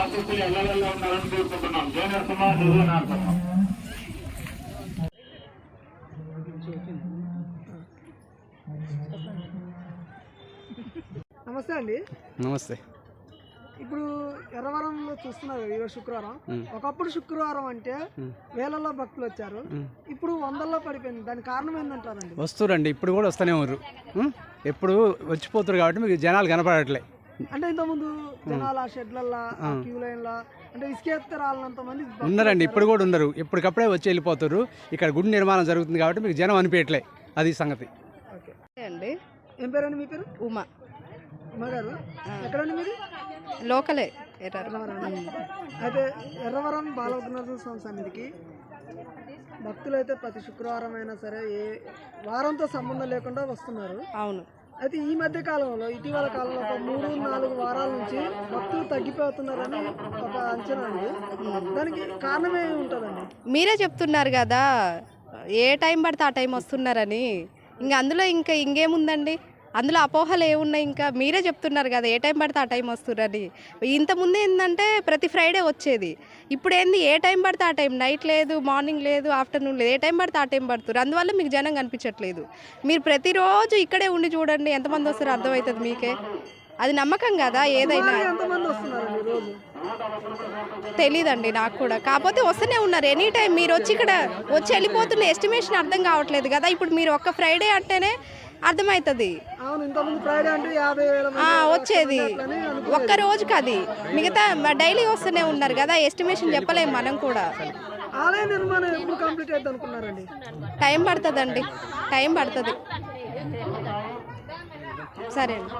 ఆశీస్సులు ఎల్లవెల్ల ఉండాలని కోరుకుంటున్నాం జయ నరసింహ జయ నరసింహ నమస్తే అండి. నమస్తే. ఇప్పుడు ఎర్రవరంలో చూస్తున్నారు ఈరోజు శుక్రవారం. ఒకప్పుడు శుక్రవారం అంటే. వేలల్లో భక్తులు వచ్చారు. ఇప్పుడు వందల్లో పడిపోయింది. దానికి కారణం ఏంటంటారండి వస్తురండి. ఇప్పుడు కూడా వస్తూనే ఉన్నారు? ఎప్పుడు వచ్చిపోతారు కాబట్టి మీకు జనాలు కనపడట్లే. అంటే ఇంతకుముందు జనాల షెడ్లల్లా క్యూ లైన్లా అంటే ఇసుకెత్తే రాలినంత మంది ఉన్నారండి. ఇప్పుడు కూడా ఉన్నారు. ఎప్పటికప్పుడే వచ్చి వెళ్ళిపోతారు ఇక్కడ గుడి నిర్మాణం జరుగుతుంది కాబట్టి మీకు జనం అనిపించట్లే. అది సంగతి. ఓకే. అండి? ఏం పేరండి మీ పేరు? ఉమా. ఉమా గారు? ఎక్కడండి మీరు లోకలే ఎర్రవరం. అయితే ఎర్రవరం బాలవగ్నరసింహ స్వామి సన్నిధికి భక్తులు అయితే ప్రతి శుక్రవారం అయినా సరే ఏ వారంతో సంబంధం లేకుండా వస్తున్నారు. అవును. అయితే ఈ మధ్య కాలంలో ఇటీవల కాలంలో ఒక మూడు నాలుగు వారాల నుంచి భక్తులు తగ్గిపోతున్నారని ఒక అంచనా అండి దానికి కారణమే ఉంటుందండి? మీరే చెప్తున్నారు కదా ఏ టైం పడితే ఆ టైం వస్తున్నారని. ఇంకా అందులో ఇంకా ఇంకేముందండి? అందులో అపోహలు ఏమున్నాయి ఇంకా? మీరే చెప్తున్నారు కదా ఏ టైం పడితే ఆ టైం వస్తున్నారని. ఇంతకుముందు ఏంటంటే ప్రతి ఫ్రైడే వచ్చేది. ఇప్పుడు ఏంది ఏ టైం పడితే ఆ టైం? నైట్ లేదు మార్నింగ్ లేదు ఆఫ్టర్నూన్ లేదు. ఏ టైం పడితే ఆ టైం పడుతున్నారు. అందువల్ల మీకు జనం కనిపించట్లేదు. మీరు ప్రతిరోజు ఇక్కడే ఉండి చూడండి ఎంతమంది వస్తారో అర్థమవుతుంది మీకే. అది నమ్మకం కదా ఏదైనా. తెలీదండి నాకు కూడా. కాకపోతే వస్తూనే ఉన్నారు. ఎనీ టైం మీరు వచ్చి ఇక్కడ వచ్చి వెళ్ళిపోతున్న ఎస్టిమేషన్ అర్థం కావట్లేదు కదా. ఇప్పుడు మీరు ఒక్క ఫ్రైడే అంటేనే అర్థమవుతుంది. వచ్చేది. ఒక్క రోజుకి అది. మిగతా డైలీ వస్తూనే ఉన్నారు కదా. ఎస్టిమేషన్ చెప్పలేము మనం కూడా. ఆలయ నిర్మాణం ఎప్పుడు కంప్లీట్ అవుతుంది అనుకున్నారండి? టైం పడుతుందండి. టైం పడుతుంది. సరే అండి.